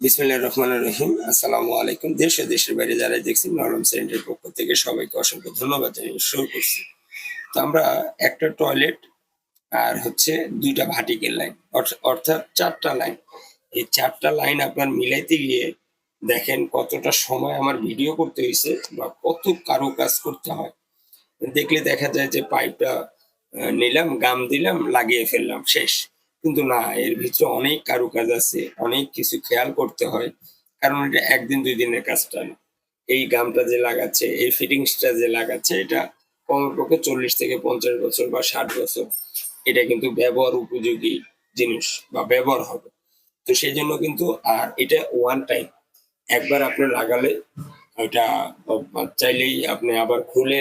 বিসমিল্লাহ রহমান রহিম। আসসালামু আলাইকুম। দেশ ও দেশের বাইরে যারা দেখছেন, নরম সেন্টারের পক্ষ থেকে সবাইকে অসংখ্য ধন্যবাদ জানিয়ে শুরু করছি। তো আমরা একটা টয়লেট আর হচ্ছে দুইটা ভাটিকের লাইন। অর্থাৎ চারটা লাইন। এই চারটা লাইন আপনার মিলাইতে গিয়ে দেখেন কতটা সময় আমার ভিডিও করতে হয়েছে বা কত কারও কাজ করতে হয়। দেখলে দেখা যায় যে পাইপটা নিলাম, গাম দিলাম, লাগিয়ে ফেললাম, শেষ। কিন্তু না, এর ভিতরে অনেক কারুকাজ আছে, অনেক কিছু খেয়াল করতে হয়। কারণ এটা একদিন, দুই দিনের কাজটা না। এই গামটা যে লাগাচ্ছে, এই ফিটিংসটা যে লাগাচ্ছে, এটা কমপক্ষে চল্লিশ থেকে পঞ্চাশ বছর বা ষাট বছর, এটা কিন্তু ব্যবহার উপযোগী জিনিস বা ব্যবহার হবে। তো সেই জন্য কিন্তু, আর এটা ওয়ান টাইম একবার আপনি লাগালে, ওইটা চাইলেই আপনি আবার খুলে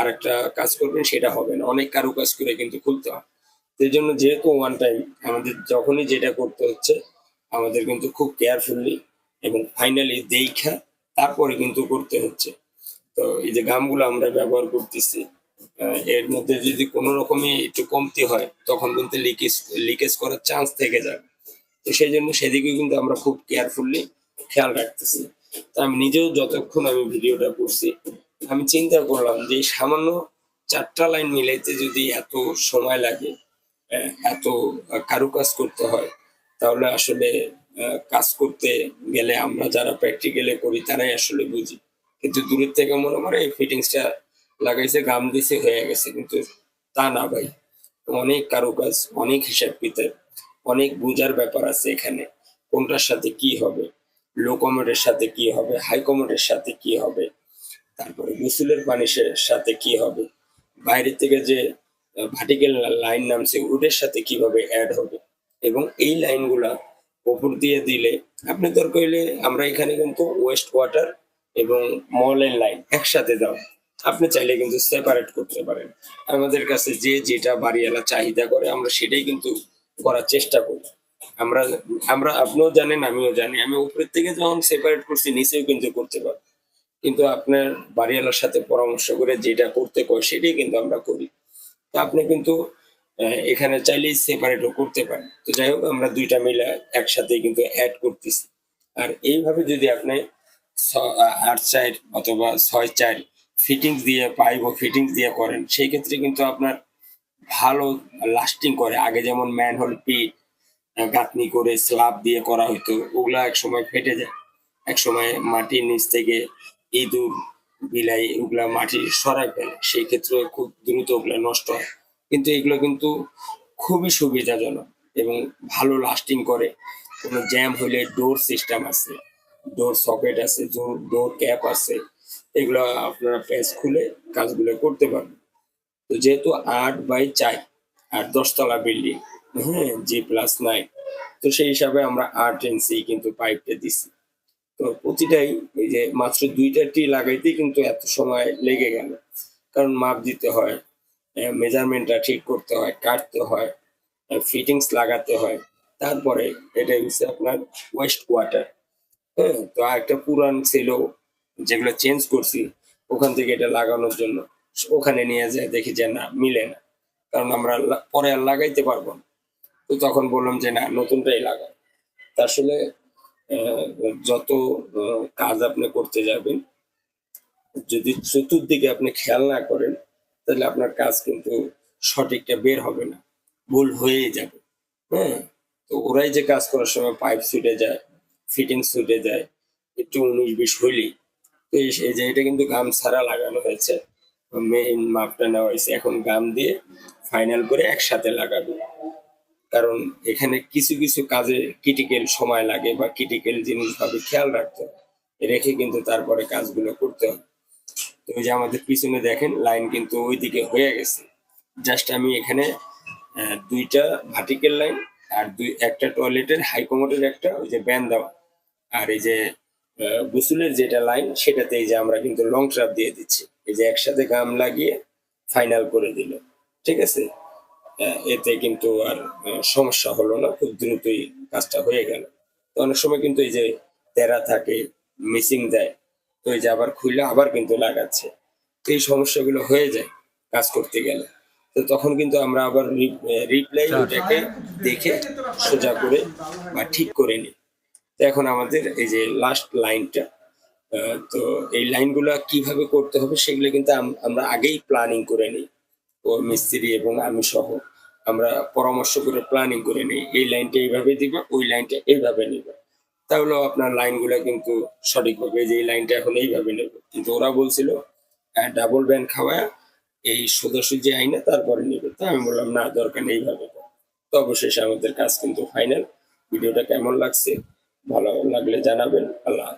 আরেকটা কাজ করবেন, সেটা হবে না। অনেক কারু কাজ করে কিন্তু খুলতে হয়। সেই জন্য যেহেতু ওয়ান টাইম আমাদের যখনই যেটা করতে হচ্ছে, আমাদের কিন্তু খুব কেয়ারফুলি এবং ফাইনালি দেখা তারপরে কিন্তু করতে হচ্ছে। তো এই যে গামগুলো আমরা ব্যবহার করতেছি এর মধ্যে যদি কোনো রকমই একটু কমতি হয়, তখন কিন্তু লিকেজ লিকেজ করার চান্স থেকে যাবে তো সেই জন্য সেদিকে কিন্তু আমরা খুব কেয়ারফুলি খেয়াল রাখতেছি। তো আমি নিজেও যতক্ষণ আমি ভিডিওটা করছি, আমি চিন্তা করলাম যে সামান্য চারটা লাইন মিলাইতে যদি এত সময় লাগে এত কারুকাজ করতে হয়, তাহলে আসলে কাজ করতে গেলে আমরা যারা প্র্যাকটিক্যালে করি, তারাই আসলে বুঝি। কিন্তু দূরের থেকে মনে করে এই ফিটিংসটা লাগাইছে, গাম দিছে, হয়ে গেছে, কিন্তু তা না ভাই। অনেক কারুকাজ, অনেক হিসাব কিতাব, অনেক বোঝার ব্যাপার আছে এখানে, কোনটার সাথে কি হবে লো কমেটের সাথে কি হবে হাই কমেটের সাথে কি হবে, তারপরে গোসলের পানির সাথে কি হবে, বাইরে থেকে যে ভার্টিক্যাল লাইন নামছে ওটার সাথে কীভাবে অ্যাড হবে? এবং এই লাইনগুলা উপর দিয়ে দিলে আপনি দরকার হলে আমরা এখানে কিন্তু ওয়েস্ট ওয়াটার এবং মলের লাইন একসাথে দাও। আপনি চাইলে কিন্তু সেপারেট করতে পারেন। আমাদের কাছে যে যেটা বাড়িওয়ালা চাহিদা করে, আমরা সেটাই কিন্তু করার চেষ্টা করি। আমরা আমরা আপনিও জানেন, আমিও জানি। আমি উপরের থেকে যখন সেপারেট করছি, নিচেও কিন্তু করতে পারি কিন্তু আপনার বাড়িওয়ালার সাথে পরামর্শ করে যেটা করতে কয়, সেটাই কিন্তু আমরা করি। তো আপনি কিন্তু এখানে চাইলেই সেপারেটও করতে পারেন। তো যাই হোক, আমরা দুইটা মিলে একসাথে কিন্তু অ্যাড করতেছি। আর এইভাবে যদি আপনি আট চার অথবা ছয় চার ফিটিংস দিয়ে পাইপ ও ফিটিংস দিয়ে করেন, সেই ক্ষেত্রে কিন্তু আপনার ভালো লাস্টিং করে। আগে যেমন ম্যানহোল পিট গাঁথনি করে স্ল্যাব দিয়ে করা হতো ওগুলা এক সময় ফেটে যায়। এক সময় মাটির নিচ থেকে ইঁদুর বিলাই ওগুলা মাটি সরাই ফেলে। সেই ক্ষেত্রে খুব দ্রুত ওগুলা নষ্ট হয়। কিন্তু এগুলো কিন্তু খুবই সুবিধাজনক এবং ভালো লাস্টিং করে। কোনো জ্যাম হলে ডোর সিস্টেম আছে ডোর সকেট আছে ডোর ক্যাপ আছে, এগুলো আপনারা প্যাচ খুলে কাজগুলো করতে পারবেন। তো যেহেতু আট বাই চার, আর দশতলা বিল্ডিং হ্যাঁ জি প্লাস নাইন তো সেই হিসাবে আমরা আট ইঞ্চি কিন্তু পাইপটা দিছি। তো প্রতিটাই এই যে মাত্র দুইটা টি লাগাইতেই কিন্তু এত সময় লেগে গেল। কারণ মাপ দিতে হয় মেজারমেন্টটা ঠিক করতে হয়, কাটতে হয় ফিটিংস লাগাতে হয়। তারপরে এটা হচ্ছে আপনার ওয়েস্ট ওয়াটার হ্যাঁ তো একটা পুরান ছিল, যেগুলো চেঞ্জ করছি, ওখান থেকে এটা লাগানোর জন্য। ওখানে নিয়ে যায়, দেখি যে না, মিলে না। কারণ আমরা পরে আর লাগাইতে পারব না। তো তখন বললাম যে না, নতুনটাই লাগাও আসলে যত কাজ আপনি করতে যাবেন, যদি চতুর্দিকে আপনি খেয়াল না করেন, তাহলে আপনার কাজ কিন্তু সঠিকটা বের হবে না, ভুল হয়েই যাবে। হ্যাঁ? তো ওরাই যে কাজ করার সময় পাইপ ছুটে যায়, ফিটিং ছুটে যায়, একটু উনিশ বিশ হইলেই। তো এই এই যে এটা কিন্তু গাম ছাড়া লাগানো হয়েছে। মেইন মাপটা নেওয়া হয়েছে। এখন গাম দিয়ে ফাইনাল করে একসাথে লাগাবে। কারণ এখানে কিছু কিছু কাজে ক্রিটিক্যাল সময় লাগে বা ক্রিটিক্যাল জিনিসভাবে খেয়াল রাখতে রেখে কিন্তু তারপরে কাজগুলো করতে হয়। তো যে আমাদের পিছনে দেখেন লাইন কিন্তু ওইদিকে হয়ে গেছে। জাস্ট আমি এখানে দুইটা ভার্টিক্যাল লাইন আর দুই, একটা টয়লেটের হাই কমোডের একটা ওই যে ব্যান দেওয়া। আর এই যে গোসলের যেটা লাইন সেটাতে এই যে আমরা কিন্তু লং ট্রাপ দিয়ে দিচ্ছি। এই যে একসাথে গাম লাগিয়ে ফাইনাল করে দিল। ঠিক আছে? এতে কিন্তু আর সমস্যা হলো না খুব দ্রুতই কাজটা হয়ে গেল। তো অনেক সময় কিন্তু এই যে তেরা থাকে মিসিং দেয় তো এই যে আবার খুলে আবার কিন্তু লাগাচ্ছে। তো এই সমস্যাগুলো হয়ে যায় কাজ করতে গেলে। তো তখন কিন্তু আমরা আবার রিপ্লাই ওটাকে দেখে সোজা করে বা ঠিক করে নিই। তো এখন আমাদের এই যে লাস্ট লাইনটা তো এই লাইনগুলো কীভাবে করতে হবে সেগুলো কিন্তু আম- আমরা আগেই প্ল্যানিং করে নিই। ও মিস্ত্রি এবং আমি সহ। আমরা পরামর্শ করে প্ল্যানিং করে নিই, এই লাইনটা এইভাবে দিবা, ওই লাইনটা এইভাবে নিবা। তাহলে আপনার লাইনগুলো কিন্তু সঠিক হবে, যে এই লাইনটা এখন এইভাবে নেবে। কিন্তু ওরা বলছিল ডাবল ব্যান্ড খাওয়া, এই সোজাসুজি আইনে তারপরে নেবে। তো আমি বললাম, না, দরকার নেই, এইভাবে। তো অবশেষে আমাদের কাজ কিন্তু ফাইনাল ভিডিওটা কেমন লাগছে, ভালো লাগলে জানাবেন। আল্লাহ।